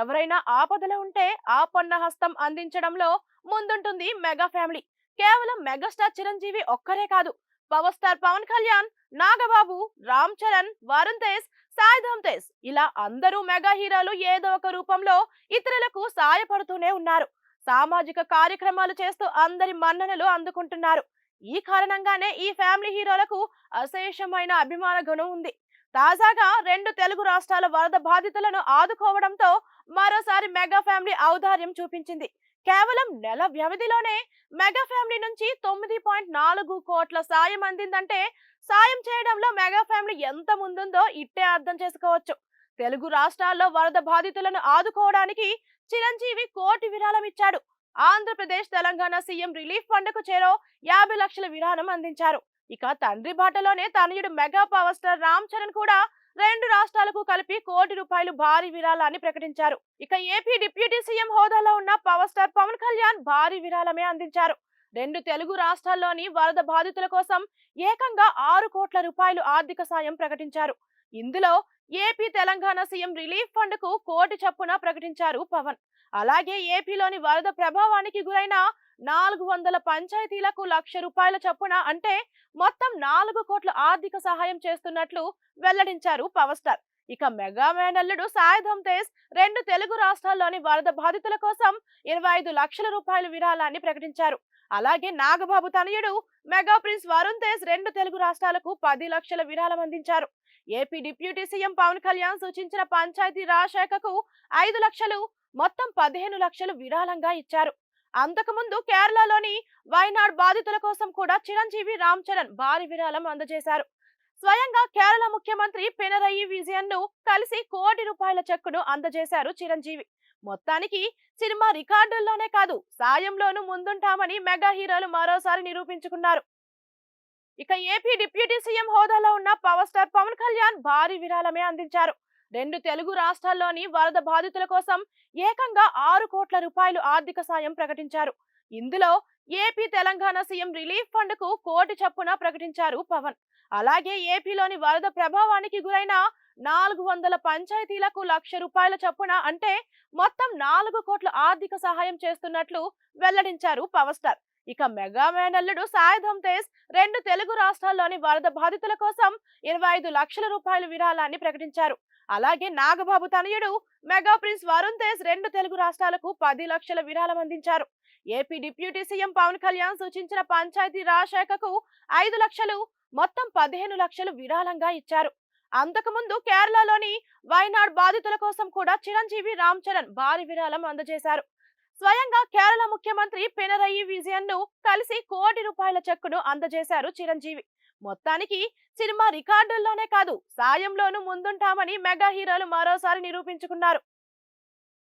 ఎవరైనా ఆపదలో ఉంటే ఆపన్న హస్తం అందించడంలో ముందుంటుంది మెగా ఫ్యామిలీ. కేవలం మెగాస్టార్ చిరంజీవి ఒక్కరే కాదు. పవర్ స్టార్ పవన్ కళ్యాణ్ నాగబాబు రామ్ చరణ్ వరుణ్ తేజ్ సాయిధమ్ తేజ్ ఇలా అందరూ మెగా హీరోలు ఏదో ఒక రూపంలో ఇతరులకు సాయపడుతూనే ఉన్నారు. సామాజిక కార్యక్రమాలు చేస్తూ అందరి మన్ననలు అందుకుంటున్నారు. ఈ కారణంగానే ఈ ఫ్యామిలీ హీరోలకు అశేషమైన అభిమాన గుణం ఉంది. తాజాగా రెండు తెలుగు రాష్ట్రాల వరద బాధితులను ఆదుకోవడంతో మరోసారి మెగా ఫ్యామిలీ ఔదార్యం చూపించింది. కేవలం నెల వ్యవధిలోనే మెగా ఫ్యామిలీ నుంచి తొమ్మిది పాయింట్ నాలుగు కోట్ల సాయం అందిందంటే సాయం చేయడంలో మెగా ఫ్యామిలీ ఎంత ముందుందో ఇట్టే అర్థం చేసుకోవచ్చు. తెలుగు రాష్ట్రాల్లో వరద బాధితులను ఆదుకోవడానికి చిరంజీవి కోటి విరాళం ఇచ్చాడు. ఆంధ్రప్రదేశ్ తెలంగాణ సీఎం రిలీఫ్ ఫండ్కు చేరో యాభై లక్షల విరాళం అందించారు. ఇక తండ్రి బాటలోనే తనయుడు mega power star Ram Charan కూడా రెండు రాష్ట్రాలకు కలిపి కోటి రూపాయలు భారీ విరాళాన్ని ప్రకటించారు. ఇక ఏపీ డిప్యూటీ సీఎం హోదాలో ఉన్న పవర్ స్టార్ పవన్ కళ్యాణ్ భారీ విరాళమే అందించారు. రెండు తెలుగు రాష్ట్రాల్లోని వరద బాధితుల కోసం ఏకంగా ఆరు కోట్ల రూపాయలు ఆర్థిక సాయం ప్రకటించారు. ఇందులో ఏపీ తెలంగాణ సీఎం రిలీఫ్ ఫండ్కు కోటి చప్పున ప్రకటించారు పవన్. అలాగే ఏపీలోని వరద ప్రభావానికి గురైన నాలుగు వందల పంచాయతీలకు లక్ష రూపాయల చొప్పున అంటే మొత్తం నాలుగు కోట్ల ఆర్థిక సహాయం చేస్తున్నట్లు వెల్లడించారు పవర్ స్టార్. ఇక మెగా మేనల్లుడు సాయిధమ్ తేజ్ రెండు తెలుగు రాష్ట్రాల్లోని వరద బాధితుల కోసం ఇరవై ఐదు లక్షల రూపాయల విరాళాన్ని ప్రకటించారు. అలాగే నాగబాబు తనయుడు మెగా ప్రిన్స్ వరుణ్ తేజ్ రెండు తెలుగు రాష్ట్రాలకు పది లక్షల విరాళం అందించారు. AP deputy CM Pawan Kalyan సూచించిన పంచాయతీ రాజ్ శాఖకు ఐదు లక్షలు మొత్తం పదిహేను లక్షలు విరాళంగా ఇచ్చారు. అంతకుముందు కేరళలోని వైనాడ్ బాధితుల కోసం కూడా చిరంజీవి రామ్ చరణ్ భారీ విరాళం అందజేశారు. స్వయంగా కేరళ ముఖ్యమంత్రి పినరయి విజయన్ను కలిసి కోటి రూపాయల చెక్కును అందజేశారు చిరంజీవి. మొత్తానికి సినిమా రికార్డుల్లోనే కాదు సాయంలోనూ ముందుంటామని మెగా హీరోలు మరోసారి నిరూపించుకున్నారు. ఇక ఏపీ డిప్యూటీ సీఎం హోదాలో ఉన్న పవర్ స్టార్ పవన్ కళ్యాణ్ భారీ విరాళమే అందించారు. రెండు తెలుగు రాష్ట్రాల్లోని వరద బాధితుల కోసం ఏకంగా ఆరు కోట్ల రూపాయలు ఆర్థిక సాయం ప్రకటించారు. ఇందులో ఏపీ తెలంగాణ సీఎం రిలీఫ్ ఫండ్కు కోటి చప్పున ప్రకటించారు పవన్. అలాగే ఏపీలోని వరద ప్రభావానికి గురైన నాలుగు వందల పంచాయతీలకు లక్ష రూపాయల చొప్పున అంటే మొత్తం నాలుగు కోట్ల ఆర్థిక సహాయం చేస్తున్నట్లు వెల్లడించారు పవర్ స్టార్. ఇక మెగా మేనల్లుడు సాయుధం తేజ్ రెండు తెలుగు రాష్ట్రాల్లోని వరద బాధితుల కోసం ఇరవై ఐదు లక్షల రూపాయల విరాళాన్ని ప్రకటించారు. అలాగే నాగబాబు తనయుడు మెగా ప్రిన్స్ వరుణ్ తేజ్ రెండు తెలుగు రాష్ట్రాలకు పది లక్షల విరాళం అందించారు. AP deputy CM Pawan Kalyan సూచించిన పంచాయతీ రాజ్ శాఖకు ఐదు లక్షలు మొత్తం పదిహేను లక్షలు విరాళంగా ఇచ్చారు. అంతకుముందు కేరళలోని వైనాడ్ బాధితుల కోసం కూడా చిరంజీవి రామ్ చరణ్ భారీ విరాళం అందజేశారు. స్వయంగా కేరళ ముఖ్యమంత్రి పినరయి విజయన్ను కలిసి కోటి రూపాయల చెక్కును అందజేశారు చిరంజీవి. మొత్తానికి సినిమా రికార్డుల్లోనే కాదు సాయంలోనూ ముందుంటామని మెగా హీరోలు మరోసారి నిరూపించుకున్నారు.